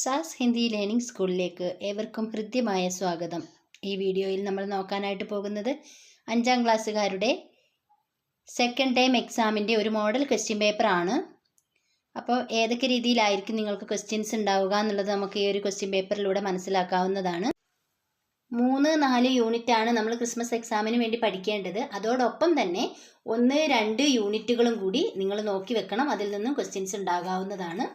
സാസ് Hindi learning സ്കൂളിലേക്ക് ഏവർക്കും ഹൃദ്യമായ സ്വാഗതം. ഈ വീഡിയോയിൽ നമ്മൾ നോക്കാനായിട്ട് പോകുന്നത് അഞ്ചാം ക്ലാസ്സുകാരുടെ സെക്കൻഡ് ടൈം എക്സാമിന്റെ ഒരു മോഡൽ ക്വസ്റ്റ്യൻ പേപ്പർ ആണ്. അപ്പോൾ ഏതൊക്കെ രീതിയിലായിരിക്കും നിങ്ങൾക്ക് ക്വസ്റ്റ്യൻസ് ഉണ്ടാവുക എന്നുള്ളത് നമുക്ക് ഈ ഒരു ക്വസ്റ്റ്യൻ പേപ്പറിലൂടെ മനസ്സിലാക്കാവുന്നതാണ്. മൂന്ന് നാല് യൂണിറ്റ് ആണ് നമ്മൾ ക്രിസ്മസ് എക്സാമിന് വേണ്ടി പഠിക്കേണ്ടത്. അതോടൊപ്പം തന്നെ ഒന്ന് രണ്ട് യൂണിറ്റുകളും കൂടി നിങ്ങൾ നോക്കി വെക്കണം. അതിൽ നിന്നും ക്വസ്റ്റ്യൻസ് ഉണ്ടാകാവുന്നതാണ്.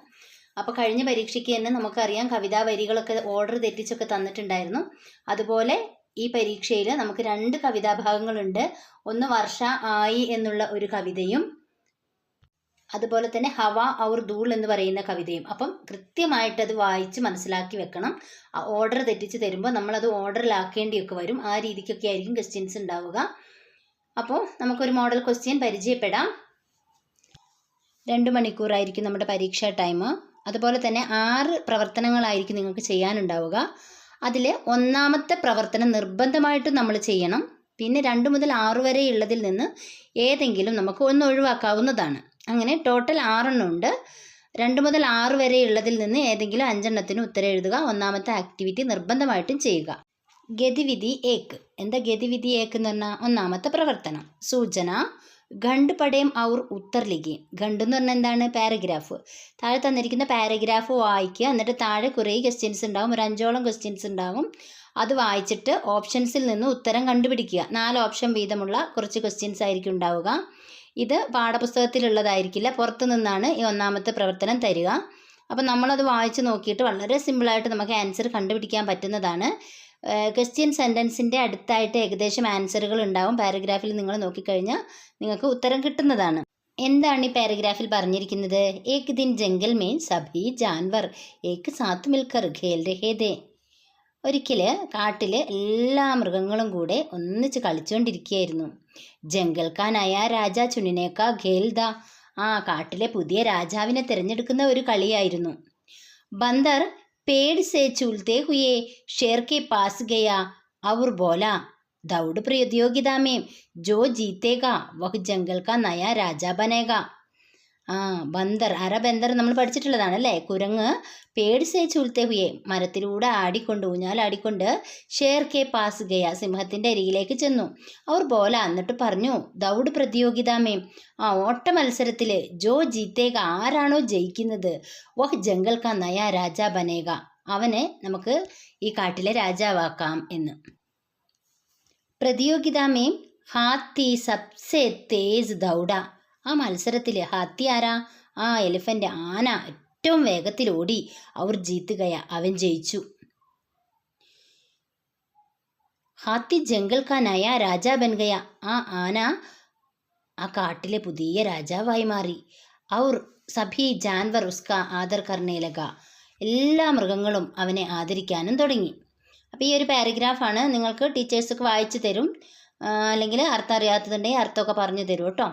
അപ്പോൾ കഴിഞ്ഞ പരീക്ഷയ്ക്ക് തന്നെ നമുക്കറിയാം കവിതാ വരികളൊക്കെ ഓർഡർ തെറ്റിച്ചൊക്കെ തന്നിട്ടുണ്ടായിരുന്നു. അതുപോലെ ഈ പരീക്ഷയിൽ നമുക്ക് രണ്ട് കവിതാഭാഗങ്ങളുണ്ട് ഒന്ന് വർഷ ആയി എന്നുള്ള ഒരു കവിതയും അതുപോലെ തന്നെ ഹവ ഔർ ധൂൾ എന്ന് പറയുന്ന കവിതയും. അപ്പം കൃത്യമായിട്ട് അത് വായിച്ച് മനസ്സിലാക്കി വെക്കണം. ഓർഡർ തെറ്റിച്ച് തരുമ്പോൾ നമ്മളത് ഓർഡറിലാക്കേണ്ടിയൊക്കെ വരും. ആ രീതിക്കൊക്കെ ആയിരിക്കും ക്വസ്റ്റ്യൻസ് ഉണ്ടാവുക. അപ്പോൾ നമുക്കൊരു മോഡൽ ക്വസ്റ്റ്യൻ പരിചയപ്പെടാം. രണ്ട് മണിക്കൂറായിരിക്കും നമ്മുടെ പരീക്ഷാ ടൈം അതുപോലെ തന്നെ ആറ് പ്രവർത്തനങ്ങളായിരിക്കും നിങ്ങൾക്ക് ചെയ്യാനുണ്ടാവുക. അതിൽ ഒന്നാമത്തെ പ്രവർത്തനം നിർബന്ധമായിട്ടും നമ്മൾ ചെയ്യണം. പിന്നെ രണ്ട് മുതൽ ആറ് വരെ ഉള്ളതിൽ നിന്ന് ഏതെങ്കിലും നമുക്ക് ഒന്ന് ഒഴിവാക്കാവുന്നതാണ്. അങ്ങനെ ടോട്ടൽ ആറെണ്ണം ഉണ്ട്. രണ്ട് മുതൽ ആറ് വരെ ഉള്ളതിൽ നിന്ന് ഏതെങ്കിലും അഞ്ചെണ്ണത്തിന് ഉത്തരം എഴുതുക. ഒന്നാമത്തെ ആക്ടിവിറ്റി നിർബന്ധമായിട്ടും ചെയ്യുക. ഗതിവിധി ഏക്ക് എന്താ ഗതിവിധി ഏക്ക് എന്ന് പറഞ്ഞാൽ ഒന്നാമത്തെ പ്രവർത്തനം. സൂചന ഖണ്ഡ് പടയം ഔർ ഉത്തർ ലിഖി. ഖണ്ഡ് എന്ന് പറഞ്ഞാൽ എന്താണ്? പാരഗ്രാഫ് താഴെ തന്നിരിക്കുന്ന പാരഗ്രാഫ് വായിക്കുക. എന്നിട്ട് താഴെ കുറേ ക്വസ്റ്റ്യൻസ് ഉണ്ടാവും. ഒരു അഞ്ചോളം ക്വസ്റ്റ്യൻസ് ഉണ്ടാവും. അത് വായിച്ചിട്ട് ഓപ്ഷൻസിൽ നിന്ന് ഉത്തരം കണ്ടുപിടിക്കുക. നാല് ഓപ്ഷൻ വീതമുള്ള കുറച്ച് ക്വസ്റ്റ്യൻസ് ആയിരിക്കും ഉണ്ടാവുക. ഇത് പാഠപുസ്തകത്തിലുള്ളതായിരിക്കില്ല. പുറത്തു നിന്നാണ് ഈ ഒന്നാമത്തെ പ്രവർത്തനം തരിക. അപ്പം നമ്മളത് വായിച്ച് നോക്കിയിട്ട് വളരെ സിമ്പിളായിട്ട് നമുക്ക് ആൻസർ കണ്ടുപിടിക്കാൻ പറ്റുന്നതാണ്. ക്വസ്റ്റ്യൻ സെന്റൻസിന്റെ അടുത്തായിട്ട് ഏകദേശം ആൻസറുകൾ ഉണ്ടാവും പാരഗ്രാഫിൽ നിങ്ങൾ നോക്കിക്കഴിഞ്ഞാൽ നിങ്ങൾക്ക് ഉത്തരം കിട്ടുന്നതാണ്. എന്താണ് ഈ പാരഗ്രാഫിൽ പറഞ്ഞിരിക്കുന്നത്? ഏക് ദിൻ ജംഗൽ മേ സഭി ജാൻവർ. ഏക് സാത്ത് മിൽക്കർ ഖേൽ രഹേദേ ഒരിക്കൽ കാട്ടിൽ എല്ലാ മൃഗങ്ങളും കൂടെ ഒന്നിച്ച് കളിച്ചുകൊണ്ടിരിക്കുകയായിരുന്നു ജംഗൽ രാജാ രാജ ചുനിനേക്ക ഖേൽദ ആ കാട്ടിലെ പുതിയ രാജാവിനെ തിരഞ്ഞെടുക്കുന്ന ഒരു കളിയായിരുന്നു. ബന്ദർ पेड़ से चूलते हुए शेर के पास गया। और बोला, दौड़ प्रतियोगिता में जो जीतेगा, वह जंगल का नया राजा बनेगा। ആ ബന്ദർ. അര ബന്ദർ നമ്മൾ പഠിച്ചിട്ടുള്ളതാണ് അല്ലേ കുരങ്ങ് പേടിസേ ചുൽത്തെ ഹുയെ മരത്തിലൂടെ ആടിക്കൊണ്ട് ഊഞ്ഞാലാടിക്കൊണ്ട് ഷേർ കെ പാസ് ഗയ സിംഹത്തിന്റെ അരികിലേക്ക് ചെന്നു. അവർ ബോല എന്നിട്ട് പറഞ്ഞു ദൗഡ് പ്രതിയോഗിതാമേ ആ ഓട്ട മത്സരത്തിൽ ജോ ജീത്തേക ആരാണോ ജയിക്കുന്നത്? വഹ് ജംഗൽ കാ നയ രാജ ബനേക അവനെ നമുക്ക് ഈ കാട്ടിലെ രാജാവാക്കാം എന്ന്. പ്രതിയോഗിതാമേ ഹാത്തി സബ്സെ തേസ് ദൗഡ. ആ മത്സരത്തിൽ ഹാത്തി ആരാ? ആ എലിഫന്റ് ആന ഏറ്റവും വേഗത്തിൽ ഓടി അവർ ജീത്തുകയ. അവൻ ജയിച്ചു. ഹാത്തി ജംഗൽ ഖാനായ നയ രാജാ ബൻഗയ. ആ ആന ആ കാട്ടിലെ പുതിയ രാജാവായി മാറി. അവർ സഭി ജാൻവർ ഉസ്ക ആദർ കർണേലക. എല്ലാ മൃഗങ്ങളും അവനെ ആദരിക്കാനും തുടങ്ങി. അപ്പോൾ ഈ ഒരു പാരഗ്രാഫാണ് നിങ്ങൾക്ക് ടീച്ചേഴ്സൊക്കെ വായിച്ചു തരും. അല്ലെങ്കിൽ അർത്ഥം അറിയാത്തതുണ്ടെങ്കിൽ അർത്ഥമൊക്കെ പറഞ്ഞു തരും കേട്ടോ.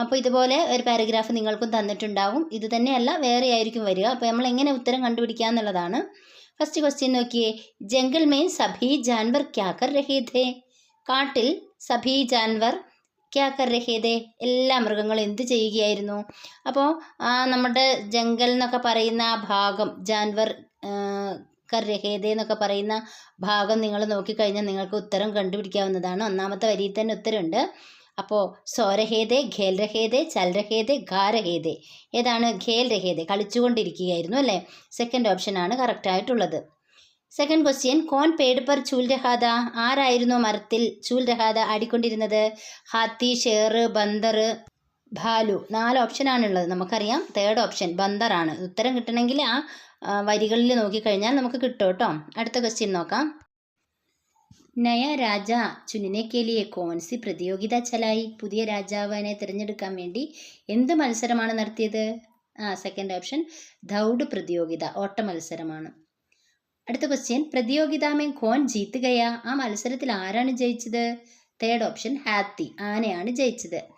അപ്പോൾ ഇതുപോലെ ഒരു പാരഗ്രാഫ് നിങ്ങൾക്കും തന്നിട്ടുണ്ടാവും. ഇത് തന്നെയല്ല വേറെ ആയിരിക്കും വരിക. അപ്പോൾ നമ്മൾ എങ്ങനെ ഉത്തരം കണ്ടുപിടിക്കുക എന്നുള്ളതാണ്. ഫസ്റ്റ് ക്വസ്റ്റ്യൻ നോക്കിയേ. ജംഗൽ മെയിൻ സഭി ജാൻവർ ക്യാക്കർ രഹീതേ? കാട്ടിൽ സഭി ജാൻവർ ക്യാക്കർ രഹീതേ? എല്ലാ മൃഗങ്ങളും എന്ത് ചെയ്യുകയായിരുന്നു? അപ്പോൾ നമ്മുടെ ജംഗൽ എന്നൊക്കെ പറയുന്ന ആ ഭാഗം ജാൻവർ കർ രഹേദേ എന്നൊക്കെ പറയുന്ന ഭാഗം നിങ്ങൾ നോക്കിക്കഴിഞ്ഞാൽ നിങ്ങൾക്ക് ഉത്തരം കണ്ടുപിടിക്കാവുന്നതാണ്. ഒന്നാമത്തെ വരിയിൽ തന്നെ ഉത്തരമുണ്ട്. അപ്പോൾ സ്വരഹേതേ ഖേൽ ചൽരഹേതേ ഘാ ഏതാണ്? ഖേൽ രഹേദേ കളിച്ചുകൊണ്ടിരിക്കുകയായിരുന്നു അല്ലേ? സെക്കൻഡ് ഓപ്ഷനാണ് കറക്റ്റ് ആയിട്ടുള്ളത്. സെക്കൻഡ് ക്വസ്റ്റ്യൻ കോൺ പേട് പർ ചൂൽ രഹാദ ആരായിരുന്നു മരത്തിൽ ചൂൽ രഹാദ ആടിക്കൊണ്ടിരുന്നത്? ഹാത്തി ഷേർ ബന്ദർ ഭാലു. നാല് ഓപ്ഷനാണുള്ളത് നമുക്കറിയാം. തേർഡ് ഓപ്ഷൻ ബന്ദറാണ് ഉത്തരം കിട്ടണമെങ്കിൽ ആ വരികളിൽ നോക്കിക്കഴിഞ്ഞാൽ നമുക്ക് കിട്ടും കേട്ടോ. അടുത്ത ക്വസ്റ്റ്യൻ നോക്കാം. നയ രാജ ചുനിനെ കേലിയെ കോൺസി പ്രതിയോഗിത ചലായി. പുതിയ രാജാവിനെ തിരഞ്ഞെടുക്കാൻ വേണ്ടി എന്ത് മത്സരമാണ് നടത്തിയത്? ആ സെക്കൻഡ് ഓപ്ഷൻ ദൗഡ് പ്രതിയോഗിത ഓട്ട മത്സരമാണ്. അടുത്ത ക്വസ്റ്റ്യൻ പ്രതിയോഗിതാമേ കോൺ ജീത്തുകയാ. ആ മത്സരത്തിൽ ആരാണ് ജയിച്ചത്? തേർഡ് ഓപ്ഷൻ ഹാത്തി ആനയാണ് ജയിച്ചത്.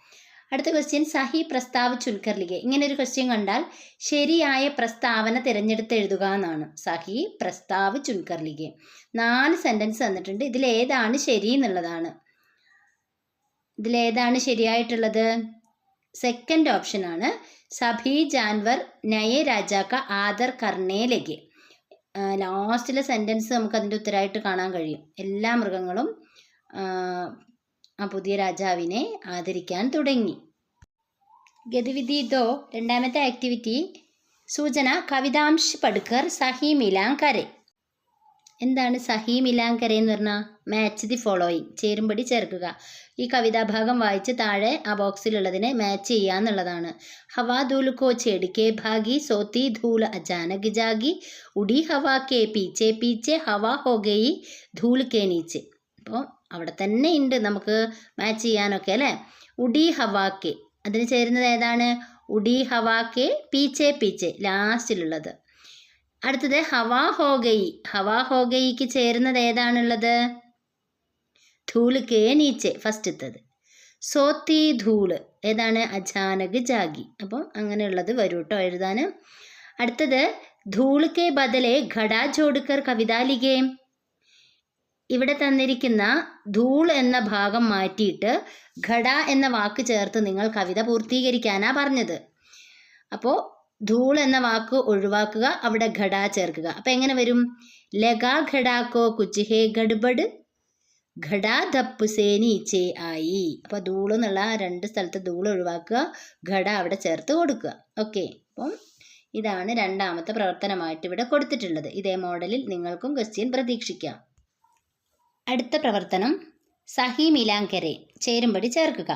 അടുത്ത ക്വസ്റ്റ്യൻ സഹി പ്രസ്താവ് ചുൽക്കർലിക ഇങ്ങനെ ഒരു ക്വസ്റ്റ്യൻ കണ്ടാൽ ശരിയായ പ്രസ്താവന തിരഞ്ഞെടുത്ത് എഴുതുക എന്നാണ്. സഹി പ്രസ്താവ് ചുൽക്കർലിക നാല് സെന്റൻസ് തന്നിട്ടുണ്ട്. ഇതിൽ ഏതാണ് ശരി എന്നുള്ളതാണ്. ഇതിൽ ഏതാണ് ശരിയായിട്ടുള്ളത്? സെക്കൻഡ് ഓപ്ഷൻ ആണ്. സഭി ജാൻവർ നയ രാജാക്ക ആദർ കർണേ ലഗെ ലാസ്റ്റിലെ സെന്റൻസ് നമുക്ക് അതിന്റെ ഉത്തരമായിട്ട് കാണാൻ കഴിയും. എല്ലാ മൃഗങ്ങളും ആ, പുതിയ രാജാവിനെ ആദരിക്കാൻ തുടങ്ങി. ഗതിവിധി ദോ രണ്ടാമത്തെ ആക്ടിവിറ്റി സൂചന കവിതാംശ് പടുക്കർ സഹി മിലാങ്കരെ. എന്താണ് സഹി മിലാങ്കരെ എന്ന് പറഞ്ഞാൽ മാച്ച് ദി ഫോളോയിങ് ചേരുംപടി ചേർക്കുക. ഈ കവിതാഭാഗം വായിച്ച് താഴെ ആ ബോക്സിലുള്ളതിനെ മാച്ച് ചെയ്യുക എന്നുള്ളതാണ്. ഹവാ ധൂൽ കോ ഛേട് കെ ഭാഗി സോത്തി ധൂൽ അചാനക് ജാഗി ഉടി ഹവാ കെ പീച്ചെ പീച്ചെ ഹവാ ഹോ ഗെയി ധൂൽ കെ നീച്ച്. അപ്പോൾ അവിടെ തന്നെ ഉണ്ട് നമുക്ക് മാച്ച് ചെയ്യാനൊക്കെ അല്ലേ? ഉഡി ഹവാക്കെ അതിന് ചേരുന്നത് ഏതാണ്? ഉഡി ഹവാക്കെ പീച്ചെ പീച്ചെ ലാസ്റ്റിലുള്ളത് അടുത്തത് ഹവാ ഹോഗൈ ഹവാ ഹോഗൈക്ക് ചേരുന്നത് ഏതാണുള്ളത്? ധൂൾ കെ നീച്ചെ ഫസ്റ്റത്തത് സോത്തി ധൂൾ ഏതാണ്? അചാനക് ജാഗി. അപ്പം അങ്ങനെയുള്ളത് വരും കേട്ടോ എഴുതാൻ അടുത്തത് ധൂൾ കെ ബദലെ ഘടാ ജോഡ്കർ കവിതാലികെ ഇവിടെ തന്നിരിക്കുന്ന ധൂൾ എന്ന ഭാഗം മാറ്റിയിട്ട് ഘട എന്ന വാക്ക് ചേർത്ത് നിങ്ങൾ കവിത പൂർത്തീകരിക്കാനാ പറഞ്ഞത്. അപ്പോൾ ധൂൾ എന്ന വാക്ക് ഒഴിവാക്കുക അവിടെ ഘട ചേർക്കുക. അപ്പം എങ്ങനെ വരും? ലഗാ ഘടാക്കോ കുച്ചിഹേ ഗഡ്ബഡ് ഘടാ ധപ്പു സേനി ചേ ആയി. അപ്പോൾ ധൂൾ എന്നുള്ള രണ്ട് സ്ഥലത്ത് ധൂൾ ഒഴിവാക്കുക ഘട അവിടെ ചേർത്ത് കൊടുക്കുക. ഓക്കെ. അപ്പം ഇതാണ് രണ്ടാമത്തെ പ്രവർത്തനമായിട്ട് ഇവിടെ കൊടുത്തിട്ടുള്ളത്. ഇതേ മോഡലിൽ നിങ്ങൾക്കും ക്വസ്റ്റ്യൻ പ്രതീക്ഷിക്കാം. അടുത്ത പ്രവർത്തനം സഹി മിലാങ്കരെ ചേരുംപടി ചേർക്കുക.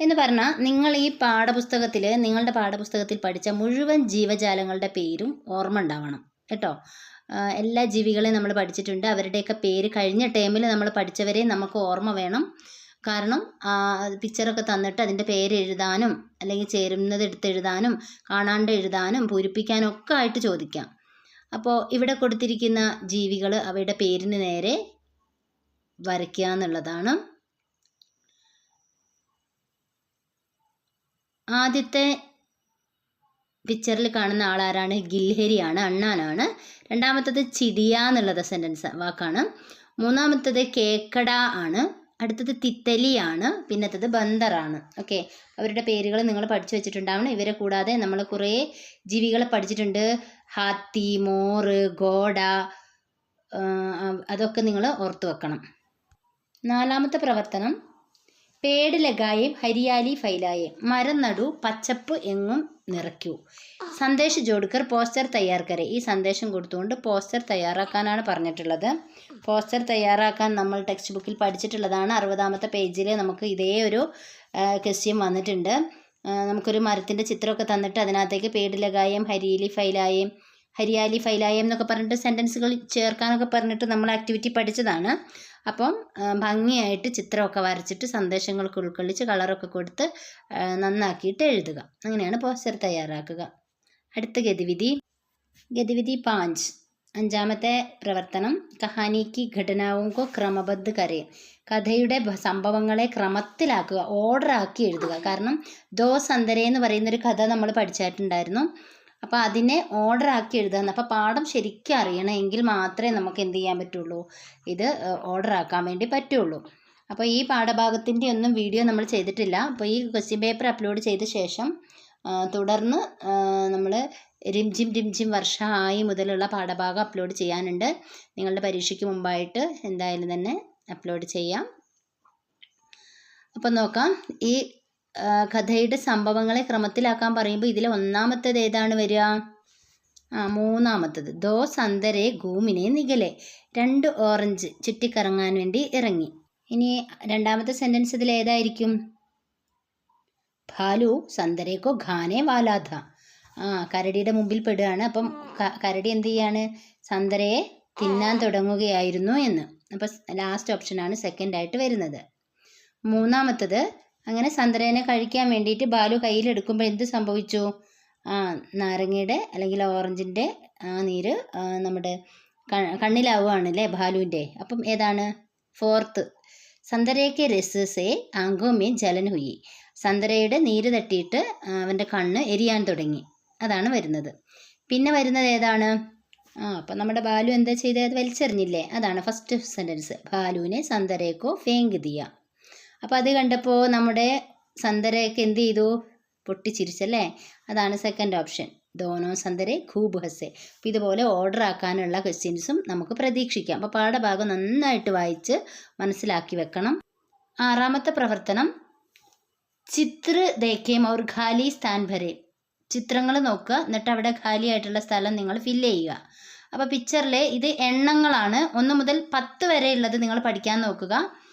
എന്ന് പറഞ്ഞാൽ നിങ്ങൾ ഈ പാഠപുസ്തകത്തിൽ നിങ്ങളുടെ പാഠപുസ്തകത്തിൽ പഠിച്ച മുഴുവൻ ജീവജാലങ്ങളുടെ പേരും ഓർമ്മ ഉണ്ടാവണം. കേട്ടോ? എല്ലാ ജീവികളെയും നമ്മൾ പഠിച്ചിട്ടുണ്ട്. അവരുടെയൊക്കെ പേര് കഴിഞ്ഞ ടേമിൽ നമ്മൾ പഠിച്ചവരെ നമുക്ക് ഓർമ്മ വേണം. കാരണം പിക്ചറൊക്കെ തന്നിട്ട് അതിന്റെ പേര് എഴുതാനും അല്ലെങ്കിൽ ചേരുന്നത് എടുത്തെഴുതാനും കാണാണ്ട് എഴുതാനും പൂരിപ്പിക്കാനും ഒക്കെ ആയിട്ട് ചോദിക്കാം. അപ്പോൾ ഇവിടെ കൊടുത്തിരിക്കുന്ന ജീവികൾ അവയുടെ പേരിന് നേരെ വരയ്ക്കുക എന്നുള്ളതാണ്. ആദ്യത്തെ പിക്ചറിൽ കാണുന്ന ആളാരാണ്? ഗിൽഹരിയാണ് അണ്ണാനാണ്. രണ്ടാമത്തത് ചിടിയ എന്നുള്ളത് സെന്റൻസ് വാക്കാണ്. മൂന്നാമത്തത് കേക്കട ആണ്. അടുത്തത് തിത്തലിയാണ്. പിന്നത്തത് ബന്ദറാണ് ഓക്കെ അവരുടെ പേരുകൾ നിങ്ങൾ പഠിച്ചു വെച്ചിട്ടുണ്ടാവണം. ഇവരെ കൂടാതെ നമ്മൾ കുറേ ജീവികളെ പഠിച്ചിട്ടുണ്ട്. ഹാത്തി മോറ് ഗോഡ അതൊക്കെ നിങ്ങൾ ഓർത്തു വെക്കണം. നാലാമത്തെ പ്രവർത്തനം. പേട് ലഗായേം ഹരിയാലി ഫൈലായേം. മരം നടു പച്ചപ്പ് എങ്ങും നിറയ്ക്കൂ. സന്ദേശ ജോഡ്കർ പോസ്റ്റർ തയ്യാർക്കരെ. ഈ സന്ദേശം കൊടുത്തുകൊണ്ട് പോസ്റ്റർ തയ്യാറാക്കാനാണ് പറഞ്ഞിട്ടുള്ളത്. പോസ്റ്റർ തയ്യാറാക്കാൻ നമ്മൾ ടെക്സ്റ്റ് ബുക്കിൽ പഠിച്ചിട്ടുള്ളതാണ്. അറുപതാമത്തെ പേജിൽ നമുക്ക് ഇതേ ഒരു ക്വസ്റ്റ്യൻ വന്നിട്ടുണ്ട്. നമുക്കൊരു മരത്തിന്റെ ചിത്രമൊക്കെ തന്നിട്ട് അതിനകത്തേക്ക് പേട് ലഗായേം ഹരിയാലി ഫൈലായേം ഹരിയാലി ഫൈലായം എന്നൊക്കെ പറഞ്ഞിട്ട് സെന്റൻസുകൾ ചേർക്കാനൊക്കെ പറഞ്ഞിട്ട് നമ്മൾ ആക്ടിവിറ്റി പഠിച്ചതാണ്. അപ്പം ഭംഗിയായിട്ട് ചിത്രമൊക്കെ വരച്ചിട്ട് സന്ദേശങ്ങൾക്ക് ഉൾക്കൊള്ളിച്ച് കളറൊക്കെ കൊടുത്ത് നന്നാക്കിയിട്ട് എഴുതുക. അങ്ങനെയാണ് പോസ്റ്റർ തയ്യാറാക്കുക. അടുത്ത ഗതിവിധി. ഗതിവിധി പാഞ്ച്. അഞ്ചാമത്തെ പ്രവർത്തനം. കഹാനിക്ക് ഘടനാവും കോ ക്രമബദ്ധ കരയെ കഥയുടെ സംഭവങ്ങളെ ക്രമത്തിലാക്കുക ഓർഡറാക്കി എഴുതുക. കാരണം ദോസ് അന്തരേ എന്ന് പറയുന്നൊരു കഥ നമ്മൾ പഠിച്ചിട്ടുണ്ടായിരുന്നു അപ്പോൾ അതിനെ ഓർഡർ ആക്കി എഴുതാന്ന്. അപ്പോൾ പാഠം ശരിക്കും അറിയണമെങ്കിൽ മാത്രമേ നമുക്ക് എന്ത് ചെയ്യാൻ പറ്റുള്ളൂ? ഇത് ഓർഡർ ആക്കാൻ വേണ്ടി പറ്റുള്ളൂ. അപ്പോൾ ഈ പാഠഭാഗത്തിന്റെ ഒന്നും വീഡിയോ നമ്മൾ ചെയ്തിട്ടില്ല. അപ്പോൾ ഈ ക്വസ്റ്റ്യൻ പേപ്പർ അപ്ലോഡ് ചെയ്ത ശേഷം തുടർന്ന് നമ്മൾ റിംജിം റിംജിം വർഷ ആയി മുതലുള്ള പാഠഭാഗം അപ്ലോഡ് ചെയ്യാനുണ്ട്. നിങ്ങളുടെ പരീക്ഷയ്ക്ക് മുമ്പായിട്ട് എന്തായാലും തന്നെ അപ്ലോഡ് ചെയ്യാം. അപ്പം നോക്കാം. ഈ കഥയുടെ സംഭവങ്ങളെ ക്രമത്തിലാക്കാൻ പറയുമ്പോൾ ഇതിൽ ഒന്നാമത്തേത് ഏതാണ് വരിക? ആ മൂന്നാമത്തത്. ദോ സന്തരെ ഗൂമിനെ നികലെ. രണ്ട് ഓറഞ്ച് ചുറ്റിക്കറങ്ങാൻ വേണ്ടി ഇറങ്ങി. ഇനി രണ്ടാമത്തെ സെന്റൻസ് ഇതിൽ ഏതായിരിക്കും? ഭാലു സന്തരേക്കോ ഖാനെ വാലാധ. ആ കരടിയുടെ മുമ്പിൽ പെടുകയാണ്. അപ്പം കരടി എന്ത് ചെയ്യാണ്? സന്തരയെ തിന്നാൻ തുടങ്ങുകയായിരുന്നു എന്ന്. അപ്പം ലാസ്റ്റ് ഓപ്ഷനാണ് സെക്കൻഡായിട്ട് വരുന്നത്. മൂന്നാമത്തത് അങ്ങനെ സന്തരേനെ കഴിക്കാൻ വേണ്ടിയിട്ട് ബാലു കയ്യിലെടുക്കുമ്പോൾ എന്ത് സംഭവിച്ചു? ആ നാരങ്ങയുടെ അല്ലെങ്കിൽ ഓറഞ്ചിന്റെ ആ നീര് നമ്മുടെ കണ്ണിലാവുകയാണ് അല്ലേ ബാലുവിന്റെ. അപ്പം ഏതാണ്? ഫോർത്ത് സന്തരയ്ക്ക് രസസേ ആങ്കോമേ ജലൻ ഹുയി സന്തരയുടെ നീര് തട്ടിയിട്ട് അവന്റെ കണ്ണ് എരിയാൻ തുടങ്ങി. അതാണ് വരുന്നത്. പിന്നെ വരുന്നത് ഏതാണ്? ആ അപ്പം നമ്മുടെ ബാലു എന്താ ചെയ്തത് വലിച്ചെറിഞ്ഞില്ലേ? അതാണ് ഫസ്റ്റ് സെന്റൻസ് ബാലുവിനെ സന്തരേക്കോ ഫേങ്ക് ദിയ. അപ്പോൾ അത് കണ്ടപ്പോൾ നമ്മുടെ സന്തരയൊക്കെ എന്ത് ചെയ്തു? പൊട്ടിച്ചിരിച്ചല്ലേ? അതാണ് സെക്കൻഡ് ഓപ്ഷൻ ദോനോ സന്തരെ ഖൂബ് ഹസെ അപ്പോൾ ഇതുപോലെ ഓർഡർ ആക്കാനുള്ള ക്വസ്റ്റ്യൻസും നമുക്ക് പ്രതീക്ഷിക്കാം. അപ്പോൾ പാഠഭാഗം നന്നായിട്ട് വായിച്ച് മനസ്സിലാക്കി വെക്കണം. ആറാമത്തെ പ്രവർത്തനം. ചിത്ര ദേക്കേം അവർ ഖാലി സ്ഥാൻ ഭരെ. ചിത്രങ്ങൾ നോക്കുക. എന്നിട്ട് അവിടെ ഖാലിയായിട്ടുള്ള സ്ഥലം നിങ്ങൾ ഫില്ല് ചെയ്യുക. അപ്പോൾ പിക്ചറിൽ ഇത് എണ്ണങ്ങളാണ്. ഒന്ന് മുതൽ പത്ത് വരെയുള്ളത് നിങ്ങൾ പഠിക്കാൻ നോക്കുക.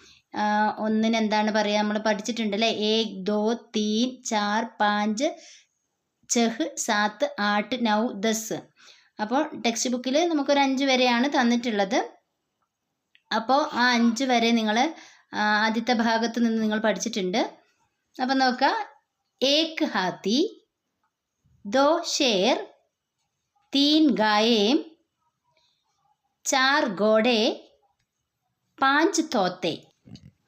ഒന്നിന് എന്താണ് പറയുക നമ്മൾ പഠിച്ചിട്ടുണ്ട് അല്ലേ ഏക് ദോ തീൻ ചാർ പാഞ്ച് ചെഹ് സാത്ത് ആട്ട് നൗ ദസ്. അപ്പോൾ ടെക്സ്റ്റ് ബുക്കിൽ നമുക്കൊരു അഞ്ച് വരെയാണ് തന്നിട്ടുള്ളത്. അപ്പോൾ ആ അഞ്ച് വരെ നിങ്ങൾ ആദ്യത്തെ ഭാഗത്ത് നിന്ന് നിങ്ങൾ പഠിച്ചിട്ടുണ്ട്. അപ്പം നോക്കുക ഏക് ഹാത്തി ദോ ഷേർ തീൻ ഗായേം ചാർ ഗോഡേ പാഞ്ച് തോത്തെ.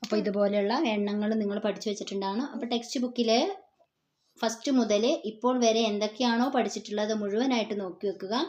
അപ്പോൾ ഇതുപോലെയുള്ള എണ്ണങ്ങൾ നിങ്ങൾ പഠിച്ചു വെച്ചിട്ടുണ്ടാണ്. അപ്പോൾ ടെക്സ്റ്റ് ബുക്കിൽ ഫസ്റ്റ് മുതൽ ഇപ്പോൾ വരെ എന്തൊക്കെയാണോ പഠിച്ചിട്ടുള്ളത് മുഴുവനായിട്ട് നോക്കി വെക്കുക.